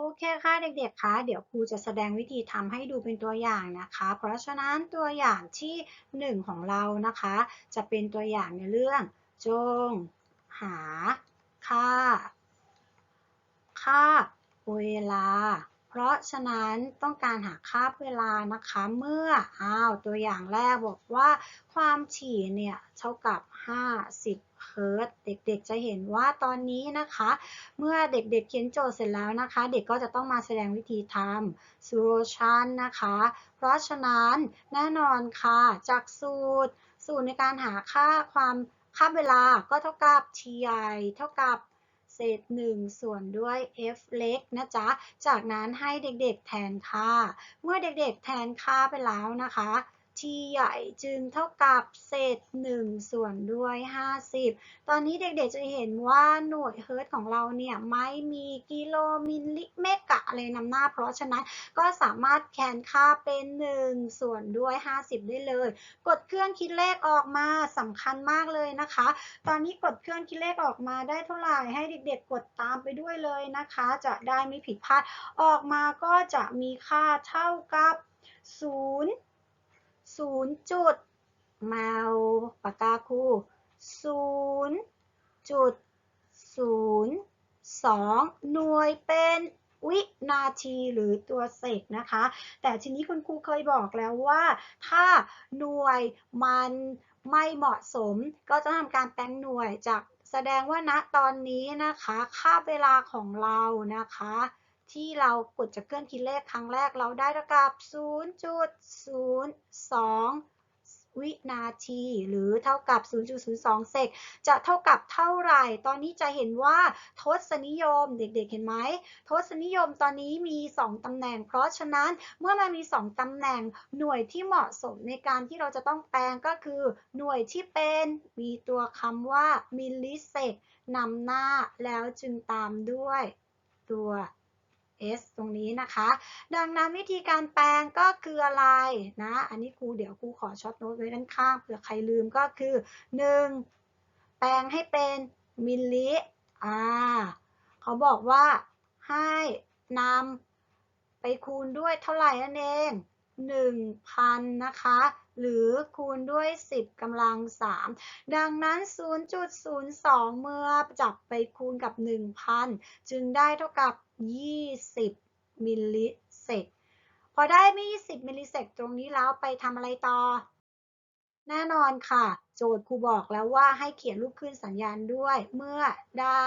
โอเคค่ะเด็กๆคะเดี๋ยวครูจะแสดงวิธีทำให้ดูเป็นตัวอย่างนะคะ เพราะฉะนั้นตัวอย่างที่ 1 ของเรานะคะ จะเป็นตัวอย่างในเรื่อง จง หา ค่า ค่า เวลา เพราะฉะนั้นต้องการหาค่าเวลานะคะ เมื่ออ้าวตัวอย่างแรกบอกว่าความถี่เนี่ยเท่ากับ 50 เฮิร์ตเด็กๆจะเห็นว่าตอนนี้นะคะ เมื่อเด็กๆเขียนโจทย์เสร็จแล้วนะคะ เด็กก็จะต้องมาแสดงวิธีทำ solution นะคะ เพราะฉะนั้นแน่นอนค่ะจากสูตร สูตรในการหาค่าความค่าเวลาก็เท่ากับ ti เท่ากับ เศษ 1 ส่วนด้วย f เล็กนะจ๊ะ จากนั้นให้เด็กๆแทนค่า เมื่อเด็กๆแทนค่าไปแล้วนะคะ t ใหญ่จึงเท่ากับเศษ 1 ส่วนด้วย 50 ตอนนี้เด็กๆจะเห็นว่าหน่วยเฮิร์ตของเราเนี่ยไม่มีกิโลมิลลิเมกะอะไรนำหน้า เพราะฉะนั้นก็สามารถแทนค่าเป็น 1 ส่วนด้วย 50 ได้เลย กดเครื่องคิดเลขออกมาสำคัญมากเลยนะคะ ตอนนี้กดเครื่องคิดเลขออกมาได้เท่าไหร่ให้เด็กๆ กดตามไปด้วยเลยนะคะ จะได้ไม่ผิดพลาดออกมาก็จะมีค่าเท่ากับ0 ศูนย์จุดมาปากกาคูศูนย์จุดศูนย์สองหน่วยเป็นวินาทีหรือตัวเศษนะคะ แต่ทีนี้คุณครูเคยบอกแล้วว่า ถ้าหน่วยมันไม่เหมาะสม ก็จะทำการแปลงหน่วยจากแสดงว่าณตอนนี้นะคะ ค่าเวลาของเรานะคะ ที่เรากดจากเครื่องคิดเลขครั้งแรกเราได้เท่ากับ 0.02 วินาที หรือเท่ากับ 0.02 เซก จะเท่ากับเท่าไหร่ ตอนนี้จะเห็นว่าทศนิยมเด็กๆ เห็นไหม ทศนิยมตอนนี้มี 2 ตำแหน่ง เพราะฉะนั้นเมื่อมันมี 2 ตำแหน่งหน่วยที่เหมาะสมในการที่เราจะต้องแปลงก็คือ หน่วยที่เป็นมีตัวคำว่ามิลลิเซกนำหน้าแล้วจึงตามด้วยตัว s ตรงนี้นะคะ ดังนั้นวิธีการแปลงก็คืออะไรนะ อันนี้ครูเดี๋ยวครูขอช็อตโน้ตไว้ด้านข้างเผื่อใครลืมก็คือ 1. แปลงให้เป็นมิลลิอ่าเขาบอกว่าให้นำไปคูณด้วยเท่าไหร่นั่นเอง 1,000 นะคะ หรือคูณด้วย 10กำลัง 3 ดังนั้น 0.02 เมื่อจับไปคูณกับ 1,000 จึงได้เท่ากับ 20 มิลลิเซกพอได้ไม่20 มิลลิเซกตรงนี้แล้วไปทำอะไรต่อ แน่นอนค่ะ โจทย์ครูบอกแล้วว่าให้เขียนรูปขึ้นสัญญาณด้วย เมื่อได้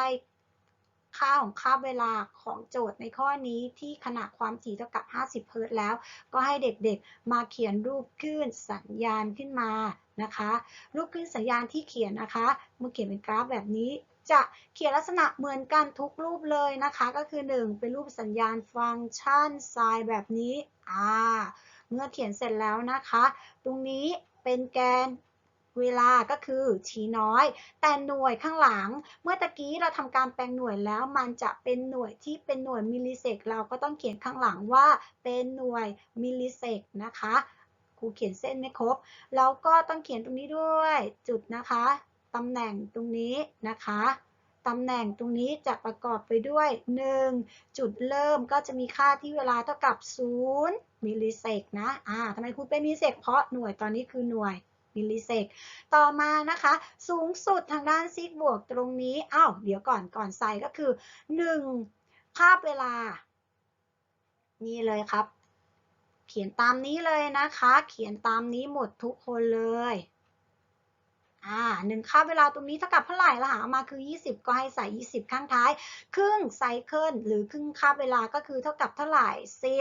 ค่าของค่าเวลาของโจทย์ในข้อนี้ที่ขนาดความถี่เท่ากับ 50 เฮิรตซ์แล้ว ก็ให้เด็กๆ มาเขียนรูปขึ้นสัญญาณขึ้นมานะคะ รูปขึ้นสัญญาณที่เขียนนะคะ เมื่อเขียนเป็นกราฟแบบนี้ จะเขียนลักษณะเหมือนกันทุกรูปเลยนะคะ ก็คือ 1 เป็นรูปสัญญาณฟังก์ชันไซน์แบบนี้อ่าเมื่อเขียนเสร็จแล้วนะคะ ตรงนี้เป็นแกนเวลาก็คือทีน้อย แต่หน่วยข้างหลัง เมื่อตะกี้เราทำการแปลงหน่วยแล้วมันจะเป็นหน่วยที่เป็นหน่วยมิลลิเซกเราก็ต้องเขียนข้างหลังว่าเป็นหน่วยมิลลิเซกนะคะครูเขียนเส้นไม่ครบ แล้วก็ต้องเขียนตรงนี้ด้วยจุดนะคะ ตำแหน่งตรงนี้นะคะตำแหน่งตรงนี้จะประกอบไปด้วย 1 จุดเริ่มก็จะมีค่าที่เวลาเท่ากับ 0 มิลลิเซกนะ อ่าทำไมคุณเป็นมิลลิเซกเพราะหน่วยตอนนี้คือหน่วยมิลลิเซก ต่อมานะคะ สูงสุดทางด้านซิกบวกตรงนี้อ้าวเดี๋ยวก่อนก่อนใส่ก็คือ 1 ค่าเวลา นี่เลยครับ เขียนตามนี้เลยนะคะ เขียนตามนี้หมดทุกคนเลย หนึ่งค่าเวลาตรงนี้เท่ากับเท่าไหร่ละหามาคือ 20 ก็ให้ใส่ 20 ข้างท้าย ครึ่งไซเคิลหรือครึ่งค่าเวลาก็คือเท่ากับเท่าไหร่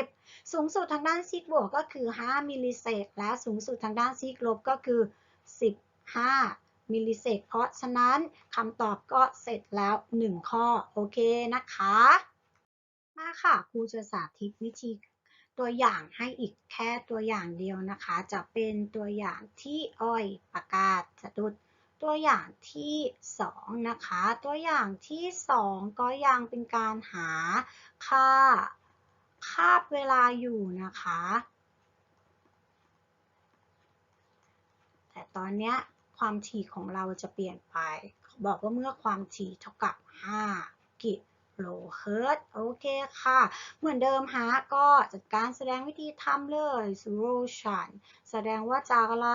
10 สูงสุดทางด้านซีกบวกก็คือ 5 มิลลิเซกและสูงสุดทางด้านซีกลบก็คือ 15มิลลิเซกเพราะฉะนั้นคำตอบก็เสร็จแล้ว 1 ข้อ โอเคนะคะ มาค่ะครูจะสาธิตวิธีตัวอย่างให้อีกแค่ตัวอย่างเดียวนะคะ จะเป็นตัวอย่างที่อ้อยประกาศสะดุด ตัวอย่างที่ 2 นะคะ ตัวอย่างที่ 2 ก็ยังเป็นการหาค่าคาบเวลาอยู่นะคะ แต่ตอนนี้ความถี่ของเราจะเปลี่ยนไปเขาบอกว่าเมื่อความถี่เท่ากับ 5 กิก ลเฮิร์ตโอเคค่ะ เหมือนเดิมฮะก็จัดการแสดงวิธีทำเลยสูโรชันแสดงว่าจากอะไร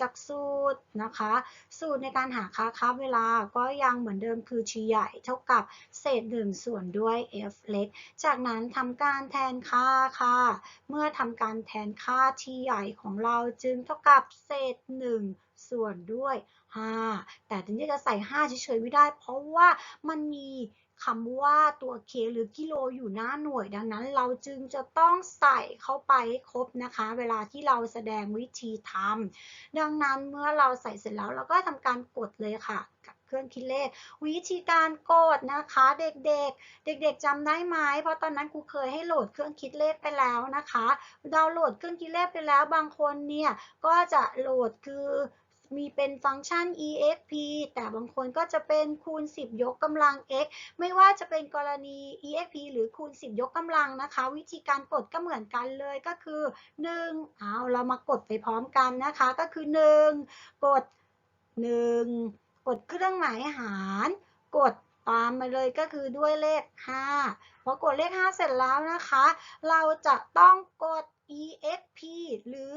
จากสูตรนะคะ สูตรในการหาค่าค่าเวลาก็ยังเหมือนเดิมคือ t ใหญ่เท่ากับเศษหนึ่งส่วนด้วย f เล็ก จากนั้นทำการแทนค่าค่ะ เมื่อทำการแทนค่า t ใหญ่ของเราจึงเท่ากับเศษหนึ่งส่วนด้วย 5 แต่ทีนี้จะใส่ 5 เฉยๆไม่ได้ เพราะว่ามันมี คำว่าตัว k หรือกิโลอยู่หน้าหน่วย ดังนั้นเราจึงจะต้องใส่เข้าไปให้ครบนะคะ เวลาที่เราแสดงวิธีทำดังนั้นเมื่อเราใส่เสร็จแล้วเราก็ทำการกดเลยค่ะ กับเครื่องคิดเลข วิธีการกดนะคะ เด็กๆ เด็กๆจำได้ไหมเพราะตอนนั้นครูเคยให้โหลดเครื่องคิดเลขไปแล้วนะคะดาวน์โหลดเครื่องคิดเลขไปแล้วบางคนเนี่ยก็จะโหลดคือ มีเป็นฟังก์ชัน exp แต่บางคนก็จะเป็นคูณ 10 ยกกำลัง x ไม่ว่าจะเป็นกรณี exp หรือคูณ 10 ยกกำลังนะคะ วิธีการกดก็เหมือนกันเลยก็คือ1เอาเรามากดไปพร้อมกันนะคะ ก็คือ 1 กด 1 กดเครื่องหมายหาร กดตามมาเลยก็คือด้วยเลข 5 พอกดเลข 5 เสร็จแล้วนะคะ เราจะต้องกด exp หรือ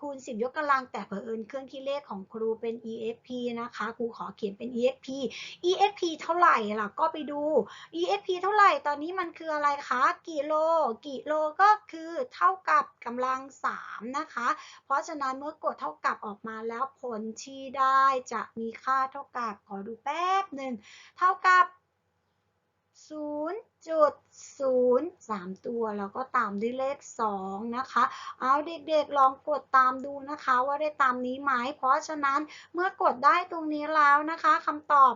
คูณ 10 ยกกำลัง แต่เผอิญเครื่องคิดเลขของครูเป็น exp นะคะ ครูขอเขียนเป็น exp exp เท่าไหร่ล่ะ ก็ไปดู exp เท่าไหร่ ตอนนี้มันคืออะไรคะ กิโล กิโลก็คือเท่ากับกำลัง 3 นะคะ เพราะฉะนั้นเมื่อกดเท่ากับออกมาแล้วผลที่ได้จะมีค่าเท่ากับ ขอดูแป๊บหนึ่ง เท่ากับ 0.03 ตัวแล้วก็ตามด้วยเลข 2 นะคะ เอาเด็กๆลองกดตามดูนะคะว่าได้ตามนี้ไหมเพราะฉะนั้นเมื่อกดได้ตรงนี้แล้วนะคะคำตอบ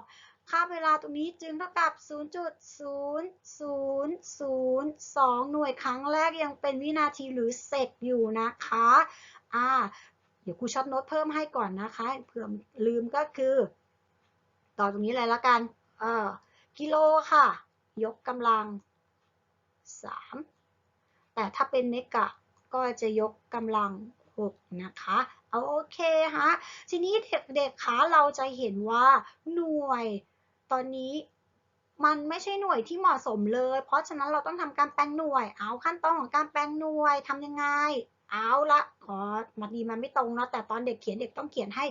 ค่าเวลาตรงนี้จึงเท่ากับ 0.0002 หน่วยครั้งแรกยังเป็นวินาทีหรือเซกอยู่นะคะ อ่า เดี๋ยวครูช็อตโน้ตเพิ่มให้ก่อนนะคะ เผื่อลืมก็คือ ต่อตรงนี้เลยละกัน เออกิโลค่ะ ยกกำลัง 3 แต่ถ้าเป็นเมกะก็จะยกกำลัง 6 นะคะ เอาโอเคฮะ ทีนี้เด็กๆคะเราจะเห็นว่าหน่วยตอนนี้มันไม่ใช่หน่วยที่เหมาะสมเลย เพราะฉะนั้นเราต้องทำการแปลงหน่วย เอาขั้นตอนของการแปลงหน่วยทำยังไง เอาละขอมาดีมันไม่ตรงเนาะ แต่ตอนเด็กเขียนเด็กต้องเขียนให้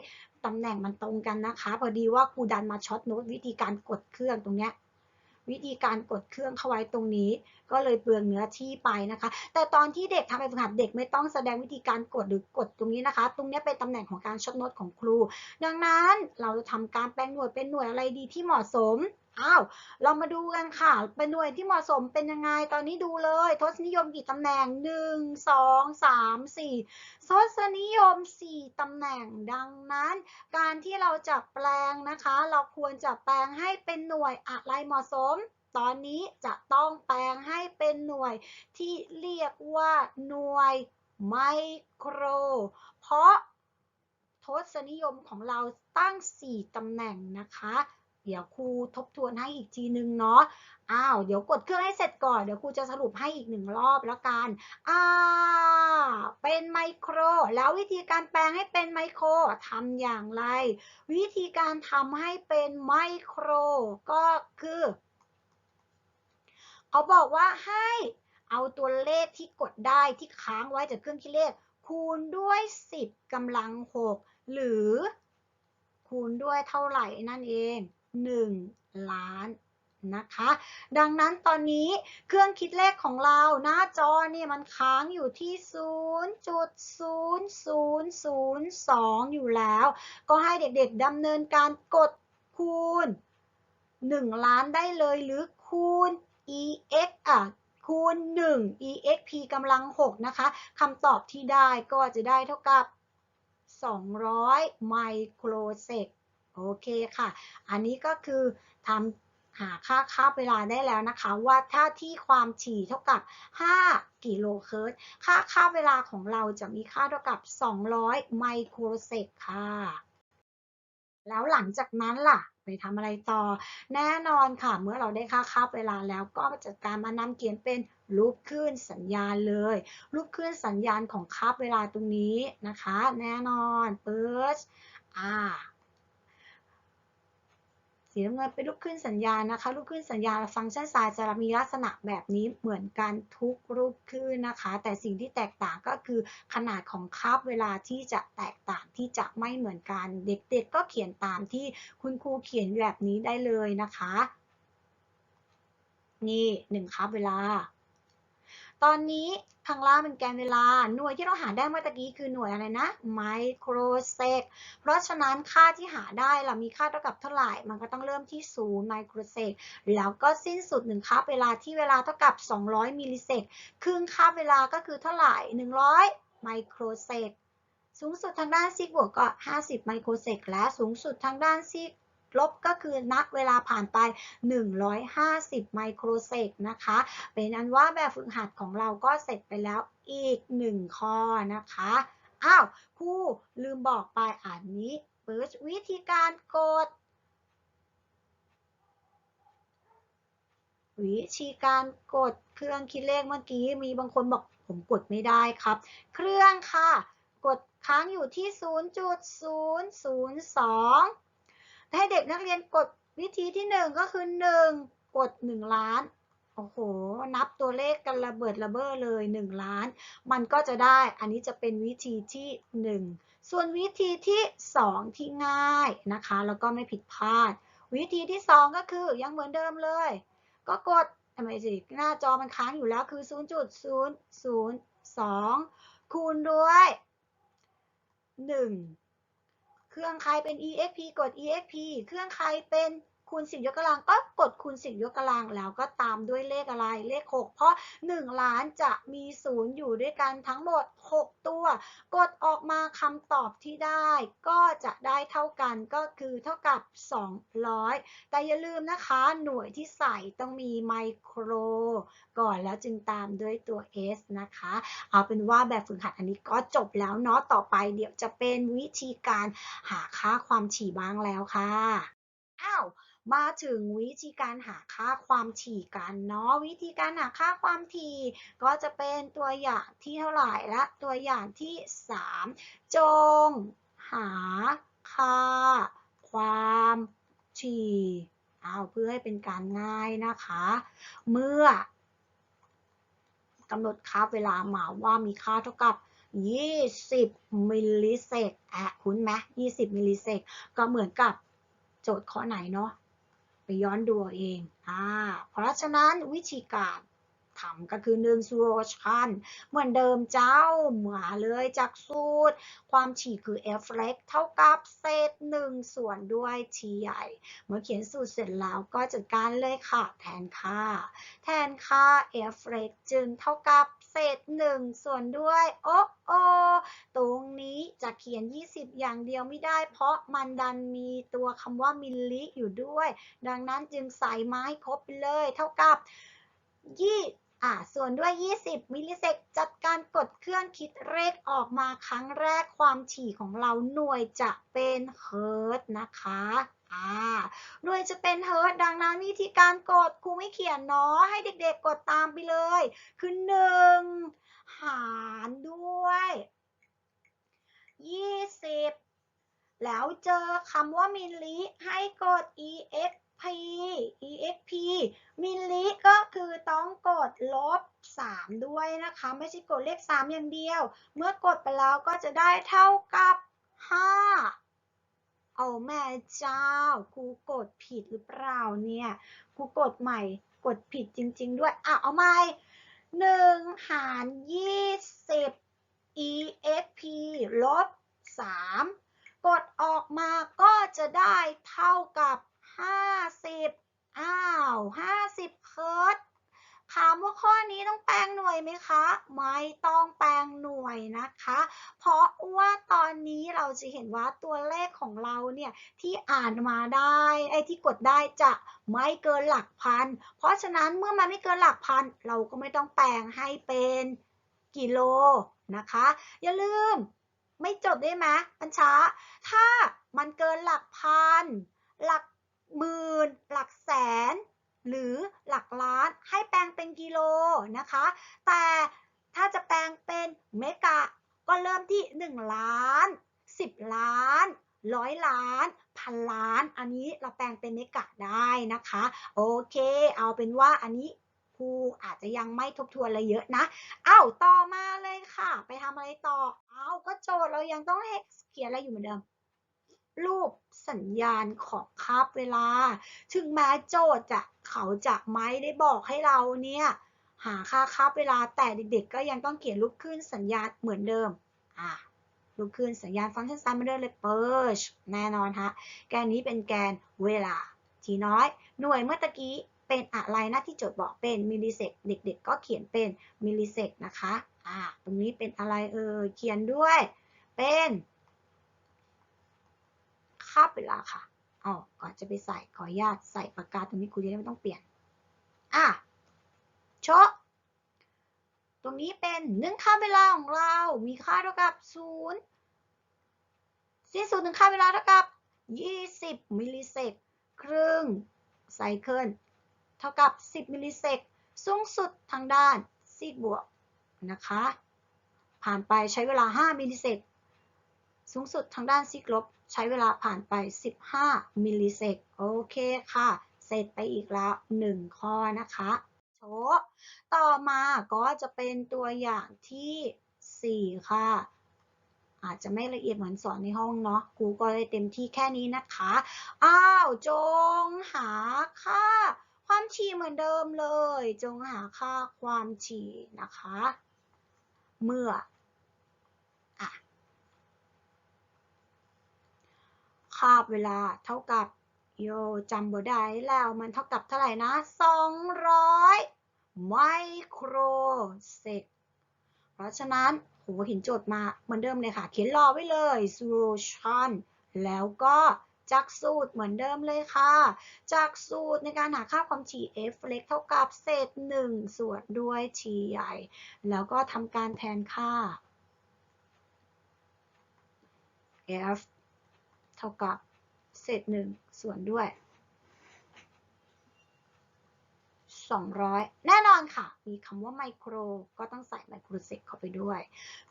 ตำแหน่งมันตรงกันนะคะ พอดีว่าครูดันมาช็อตโน้ตวิธีการกดเครื่องตรงเนี้ย วิธีการกดเครื่องเข้าไว้ตรงนี้ ก็เลยเปลืองเนื้อที่ไปนะคะ แต่ตอนที่เด็กทำไปฝึกหัดเด็กไม่ต้องแสดงวิธีการกดหรือกดตรงนี้นะคะ ตรงนี้เป็นตำแหน่งของการช็อตโน้ตของครู ดังนั้นเราจะทำการแปลงหน่วยเป็นหน่วยอะไรดีที่เหมาะสม อ้าว เรามาดูกันค่ะ เป็นหน่วยที่เหมาะสมเป็นยังไง ตอนนี้ดูเลย ทศนิยมกี่ตำแหน่ง 1 2 3 4 ทศนิยม 4ตำแหน่ง ดังนั้น การที่เราจะแปลงนะคะ เราควรจะแปลงให้เป็นหน่วยอะไรเหมาะสม ตอนนี้จะต้องแปลงให้เป็นหน่วยที่เรียกว่าหน่วยไมโคร เพราะทศนิยมของเราตั้ง 4ตำแหน่งนะคะ เดี๋ยวครูทบทวนให้อีกทีนึงเนาะ อ้าว เดี๋ยวกดเครื่องให้เสร็จก่อน เดี๋ยวครูจะสรุปให้อีกหนึ่งรอบแล้วกัน อ่า เป็นไมโคร แล้ววิธีการแปลงให้เป็นไมโครทำอย่างไร วิธีการทำให้เป็นไมโคร ก็คือ เขาบอกว่าให้เอาตัวเลขที่กดได้ที่ค้างไว้จากเครื่องคิดเลข คูณด้วย 10กำลัง 6 หรือคูณด้วยเท่าไหร่นั่นเอง 1 ล้านนะคะ ดังนั้นตอนนี้เครื่องคิดเลขของเราหน้าจอเนี่ยมันค้างอยู่ที่ 0.0002 อยู่แล้ว ก็ให้เด็กๆดำเนินการกดคูณ 1 ล้านได้เลยหรือคูณ ex อะคูณ 1 exp กำลัง 6 นะคะคำตอบที่ได้ก็จะได้เท่ากับ 200 ไมโครเซก โอเคค่ะ อันนี้ก็คือทำหาค่าค่าเวลาได้แล้วนะคะ ว่าถ้าที่ความถี่เท่ากับ 5 กิโลเฮิรตซ์ค่าค่าเวลาของเราจะมีค่าเท่ากับ 200 ไมโครเซกค่ะ แล้วหลังจากนั้นล่ะไปทำอะไรต่อ แน่นอนค่ะ เมื่อเราได้ค่าค่าเวลาแล้วก็จัดการมานำเขียนเป็นรูปคลื่นสัญญาณเลย รูปคลื่นสัญญาณของค่าเวลาตรงนี้นะคะ แน่นอนเปิดอ่า สีน้ำเงินเป็นลูกขึ้นสัญญาณนะคะ ลูกขึ้นสัญญาณฟังก์ชันไซน์จะมีลักษณะแบบนี้เหมือนกันทุกลูกขึ้นนะคะ แต่สิ่งที่แตกต่างก็คือขนาดของคาบเวลาที่จะแตกต่างที่จะไม่เหมือนกัน เด็กๆก็เขียนตามที่คุณครูเขียนแบบนี้ได้เลยนะคะ นี่หนึ่งคาบเวลา ตอนนี้ข้างล่างเป็นแกนเวลา หน่วยที่เราหาได้เมื่อกี้คือหน่วยอะไรนะ ไมโครเซก เพราะฉะนั้นค่าที่หาได้เรามีค่าเท่ากับเท่าไหร่ มันก็ต้องเริ่มที่0ไมโครเซก แล้วก็สิ้นสุด1คาบเวลาที่เวลาเท่ากับ 200 มิลลิเซก ครึ่งคาบเวลาก็คือเท่าไหร่ 100 ไมโครเซก สูงสุดทางด้านซีกบวกก็ 50 ไมโครเซก และสูงสุดทางด้านซีก ลบก็คือนับเวลาผ่านไป 150 ไมโครเซกนะคะ เป็นอันว่าแบบฝึกหัดของเราก็เสร็จไปแล้วอีก 1 ข้อนะคะ อ้าวครูลืมบอกไปอ่านนี้เปิดวิธีการกด วิธีการกดเครื่องคิดเลขเมื่อกี้มีบางคนบอกผมกดไม่ได้ครับ เครื่องค่ะ กดค้างอยู่ที่ 0.002 ให้เด็กนักเรียนกดวิธีที่1ก็คือ1กด1ล้าน โอ้โห นับตัวเลขกันระเบิดระเบ้อเลย1ล้าน มันก็จะได้ อันนี้จะเป็นวิธีที่1ส่วนวิธีที่2ที่ง่ายนะคะ แล้วก็ไม่ผิดพลาด วิธีที่2ก็คือยังเหมือนเดิมเลย ก็กดทำไมสิ หน้าจอมันค้างอยู่แล้วคือ 0.002 คูณด้วย 1 เครื่องใครเป็น exp กด exp เครื่องใครเป็น คูณ 10 ยกกำลังก็กดคูณ 10 ยกกำลังแล้วก็ตามด้วยเลขอะไรเลข 6 เพราะ 1 ล้านจะมี 0 อยู่ด้วยกันทั้งหมด 6 ตัว กดออกมาคำตอบที่ได้ ก็จะได้เท่ากันก็คือเท่ากับ 200 แต่อย่าลืมนะคะหน่วยที่ใส่ต้องมีไมโครก่อนแล้วจึงตามด้วยตัว s นะคะ เอาเป็นว่าแบบฝึกหัดอันนี้ก็จบแล้วเนาะต่อไปเดี๋ยวจะเป็นวิธีการหาค่าความถี่บ้างแล้วค่ะ อ้าว มาถึงวิธีการหาค่าความถี่กันเนาะวิธีการหาค่าความถี่ ก็จะเป็นตัวอย่างที่เท่าไหร่และตัวอย่างที่ 3 จง หาค่า ความถี่เอาเพื่อให้เป็นการง่ายนะคะ เมื่อกำหนดค่าเวลามาว่ามีค่าเท่ากับ20 มิลลิเซกอะ คุ้นไหม20 มิลลิเซก ก็เหมือนกับโจทย์ข้อไหนเนาะ ย้อนดูเอาเองอ่าเพราะฉะนั้นวิธีการทำก็คือ1 solution เหมือนเดิมเจ้าหมาเลยจากสูตร ความถี่คือ f leg เท่ากับเศษ1ส่วนด้วย t ใหญ่ เมื่อเขียนสูตรเสร็จแล้วก็จัดการเลยค่ะ แทนค่า แทนค่า f leg จึงเท่ากับเศษ1ส่วนด้วย โอ้โอ เขียน 20 อย่างเดียวไม่ได้ เพราะมันดันมีตัวคำว่ามิลลิอยู่ด้วย ดังนั้นจึงใส่ไม้ครบไปเลย เท่ากับยี่อ่าส่วนด้วย 20 มิลลิเซกจัดการกดเครื่องคิดเลขออกมาครั้งแรกความถี่ของเราหน่วยจะเป็นเฮิร์ตนะคะอ่าหน่วยจะเป็นเฮิร์ตดังนั้นวิธีการกดครูไม่เขียนเนาะให้เด็กๆกดตามไปเลย คือ 1 หารด้วย 20 แล้วเจอคำว่ามิลลิให้กด exp exp มิลลิก็คือต้องกดลบ 3 ด้วยนะคะ ไม่ใช่กดเลข 3 อย่างเดียว เมื่อกดไปแล้วก็จะได้เท่ากับ5เอาแม่เจ้าครูกดผิดหรือเปล่าเนี่ยครูกดใหม่กดผิดจริง ๆ ด้วยอะเอาใหม่1หาร20 exp ลบ 3 กดออกมาก็จะได้เท่ากับ 50 อ้าว 50 เฮิร์ตถามว่าข้อนี้ต้องแปลงหน่วยไหมคะ ไม่ต้องแปลงหน่วยนะคะ เพราะว่าตอนนี้เราจะเห็นว่าตัวเลขของเราเนี่ยที่อ่านมาได้ไอ้ที่กดได้จะไม่เกินหลักพัน เพราะฉะนั้นเมื่อมันไม่เกินหลักพัน เราก็ไม่ต้องแปลงให้เป็น กิโลนะคะ อย่าลืมไม่จบได้ไหมปัญชา ถ้ามันเกินหลักพัน หลักหมื่น หลักแสน หรือหลักล้านให้แปลงเป็นกิโลนะคะ แต่ถ้าจะแปลงเป็นเมกะก็เริ่มที่ 1 ล้าน 10 ล้านร้อยล้านพันล้าน อันนี้เราแปลงเป็นเมกะได้นะคะ โอเค เอาเป็นว่าอันนี้ ครูอาจจะยังไม่ทบทวนอะไรเยอะนะเอาต่อมาเลยค่ะ ไปทำอะไรต่อเอาก็โจทย์เรายังต้องเขียนอะไรอยู่เหมือนเดิมรูปสัญญาณของคาบเวลา ถึงแม้โจทย์จะเขาจะไม่ได้บอกให้เราเนี่ย หาค่าคาบเวลาแต่เด็กๆ ก็ยังต้องเขียนรูปขึ้นสัญญาณเหมือนเดิม อะรูปขึ้นสัญญาณฟังก์ชันซ้ำเมือนเดิมเลยเปิร์ชแน่นอนฮะ แกนนี้เป็นแกนเวลา ทีน้อย หน่วยเมื่อตะกี้ เป็นอะไรนะที่โจทย์บอกเป็นมิลลิเซกเด็ก ๆ ก็เขียนเป็นมิลลิเซกนะคะอ่าตรงนี้เป็นอะไรเอ่ยเขียนด้วยเป็นคาบเวลาค่ะอ๋อก่อนจะไปใส่ขออนุญาตใส่ปากกาตรงนี้ครูจะได้ไม่ต้องเปลี่ยนอะโชตรงนี้เป็นหนึ่งค่าเวลาของเรา มีค่าเท่ากับศูนย์สิ้นสุดหนึ่งค่าเวลาเท่ากับ 20 มิลลิเซกครึ่งไซเคิล เท่ากับ 10 มิลลิเซกสูงสุดทางด้านซีกบวกนะคะ ผ่านไปใช้เวลา 5 มิลลิเซกสูงสุดทางด้านซีกลบ ใช้เวลาผ่านไป 15 มิลลิเซกโอเคค่ะ เสร็จไปอีกแล้ว 1 ข้อนะคะโชต่อมาก็จะเป็นตัวอย่างที่ 4 ค่ะอาจจะไม่ละเอียดเหมือนสอนในห้องเนาะครูก็เลยเต็มที่แค่นี้นะคะ อ้าว จงหาค่า ความถี่เหมือนเดิมเลย จงหาค่าความถี่นะคะ เมื่ออะคาบเวลาเท่ากับโยจำบ่ได้แล้วมันเท่ากับเท่าไหร่นะ 200 ไมโครเซกเพราะฉะนั้นโหเห็นโจทย์มาเหมือนเดิมเลยค่ะ เขียนรอไว้เลย solution แล้วก็ จากสูตรเหมือนเดิมเลยค่ะ จากสูตรในการหาค่าความถี่ f เล็กเท่ากับเศษ 1 ส่วนด้วย t ใหญ่ แล้วก็ทำการแทนค่า f เท่ากับเศษ 1 ส่วนด้วย 200 แน่นอนค่ะ มีคำว่าไมโคร ก็ต้องใส่ไมโครเซกเข้าไปด้วย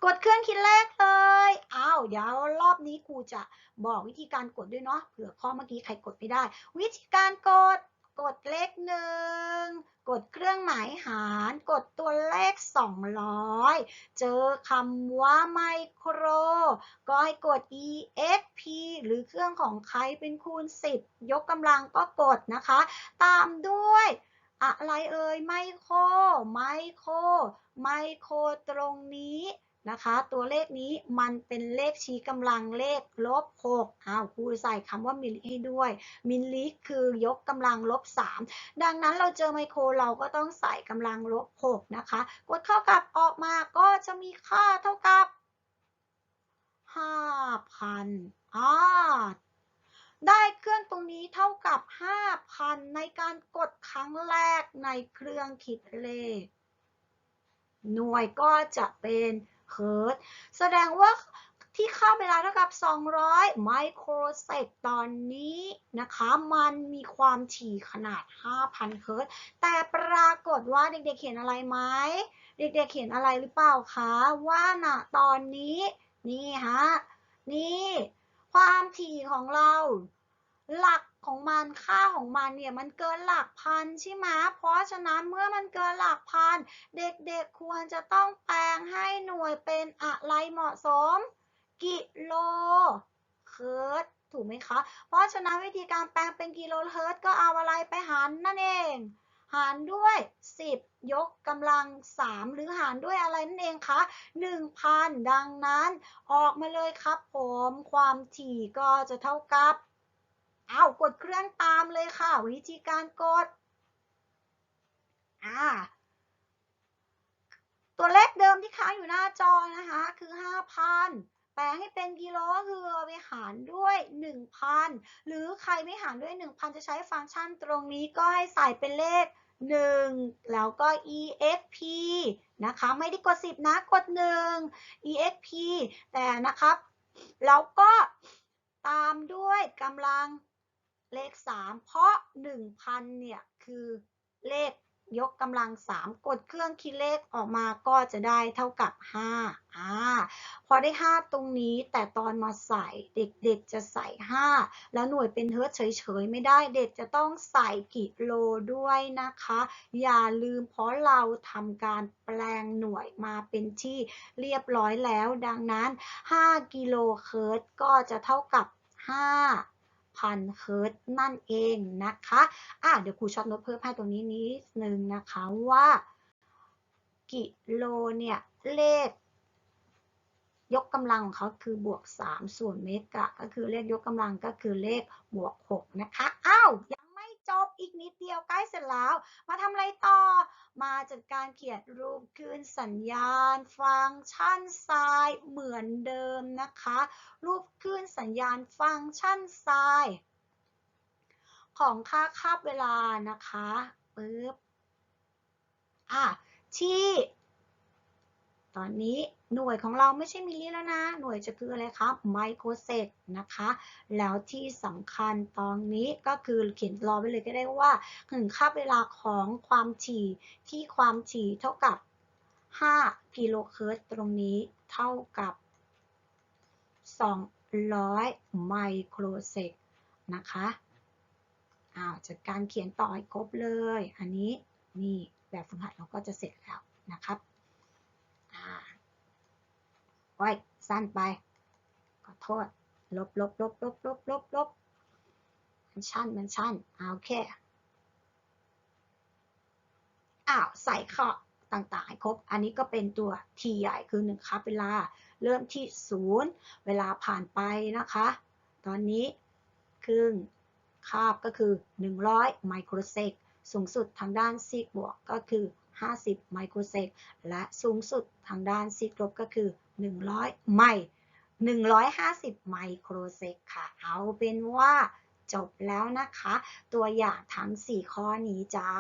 กดเครื่องคิดเลขเลย อ้าว เดี๋ยวรอบนี้ครูจะบอกวิธีการกดด้วยเนาะ เผื่อข้อเมื่อกี้ใครกดไม่ได้ วิธีการกด กดเลขหนึ่ง กดเครื่องหมายหาร กดตัวเลข 200 เจอคำว่าไมโคร ก็ให้กด exp หรือเครื่องของใครเป็นคูณ 10 ยกกำลังก็กดนะคะ ตามด้วย อะไรเอ่ยไมโครไมโครไมโครตรงนี้นะคะ ตัวเลขนี้มันเป็นเลขชี้กำลังเลขลบ6อ้าวครูใส่คำว่ามิลลิให้ด้วย มิลลิคือยกกำลังลบ 3 ดังนั้นเราเจอไมโครเราก็ต้องใส่กำลังลบ6นะคะ กดเข้ากับออกมาก็จะมีค่าเท่ากับ 5,000อ่า ได้เครื่องตรงนี้เท่ากับ 5,000 ในการกดครั้งแรกในเครื่องคิดเลข หน่วยก็จะเป็นเฮิร์ตแสดงว่าที่ค่าเวลาเท่ากับ 200 ไมโครเซกตอนนี้นะคะ มันมีความถี่ขนาด 5,000 เฮิร์ตแต่ปรากฏว่าเด็กๆเขียนอะไรไหม เด็กๆเขียนอะไรหรือเปล่าคะ ว่านะตอนนี้ นี่ฮะ นี่ ความถี่ของเรา หลักของมันค่าของมันเนี่ยมันเกินหลักพันใช่ไหมเพราะฉะนั้นเมื่อมันเกินหลักพัน เด็กๆควรจะต้องแปลงให้หน่วยเป็นอะไรเหมาะสม กิโลเฮิรต์ถูกไหมคะ เพราะฉะนั้นวิธีการแปลงเป็นกิโลเฮิรต์ก็เอาอะไรไปหารนั่นเอง หารด้วย 10 ยกกำลัง 3 หรือหารด้วยอะไรนั่นเองคะ1,000 ดังนั้น ออกมาเลยครับผม ความถี่ก็จะเท่ากับเอากดเครื่องตามเลยค่ะ วิธีการกดอ่าตัวเลขเดิมที่ค้างอยู่หน้าจอนะคะ คือ 5,000แปลงให้เป็นกิโลก็คือเอาไปหารด้วย 1,000 หรือใครไม่หารด้วย 1,000 จะใช้ฟังก์ชันตรงนี้ก็ให้ใส่เป็นเลข 1 แล้วก็ exp นะคะ ไม่ได้กด 10 นะ กด 1 exp แต่นะครับ แล้วก็ตามด้วยกำลังเลข 3 เพราะ 1,000 เนี่ย คือเลข ยกกำลัง 3 กดเครื่องคิดเลขออกมาก็จะได้เท่ากับ 5อ่าพอได้ 5 ตรงนี้แต่ตอนมาใส่เด็กๆจะใส่ 5 แล้วหน่วยเป็นเฮิร์ตเฉยๆ ไม่ได้เด็กจะต้องใส่กิโลด้วยนะคะ อย่าลืมเพราะเราทำการแปลงหน่วยมาเป็นที่เรียบร้อยแล้ว ดังนั้น 5 กิโลเฮิร์ตก็จะเท่ากับ 5 พันเฮิร์ตนั่นเองนะคะอะเดี๋ยวครูช็อตโน้ตเพิ่มให้ตรงนี้นิดนึงนะคะว่า กิโลเนี่ยเลขยกกำลังของเขาคือบวก 3 ส่วนเมกะก็คือเลขยกกำลังก็คือเลขบวก 6 นะคะ อ้าว จบอีกนิดเดียวใกล้เสร็จแล้ว มาทำอะไรต่อ มาจัดการเขียนรูปคืนสัญญาณ ฟังก์ชันไซน์เหมือนเดิมนะคะ รูปคืนสัญญาณฟังก์ชันไซน์ของค่าคาบเวลานะคะปึ๊บอะที่ ตอนนี้หน่วยของเราไม่ใช่มิลลิแล้วนะ หน่วยจะคืออะไรครับไมโครเซกนะคะ แล้วที่สำคัญตอนนี้ก็คือเขียนรอไว้เลยก็ได้ว่าหนึ่งค่าเวลาของความถี่ที่ความถี่เท่ากับ 5 กิโลเฮิรตซ์ตรงนี้เท่ากับ 200 ไมโครเซกนะคะอ้าวจัดการเขียนต่อให้ครบเลย อันนี้นี่แบบฝึกหัดเราก็จะเสร็จแล้วนะครับ โอ้ยสั้นไป ขอโทษ ลบลบลบลบลบลบลบมันชันมันชันเอาโอเคอ้าวใส่ข้อต่างๆครบ อันนี้ก็เป็นตัว t ใหญ่คือ1ครับเวลาเริ่มที่ 0 เวลาผ่านไปนะคะ ตอนนี้ครึ่งคาบก็คือ 100 ไมโครเซกสูงสุดทางด้านซีกบวกก็คือ 50 ไมโครเซกและสูงสุดทางด้านซีกลบก็คือ 100 ไม่ 150 ไมโครเซกค่ะ เอาเป็นว่าจบแล้วนะคะ ตัวอย่างทั้ง 4 ข้อนี้จ้า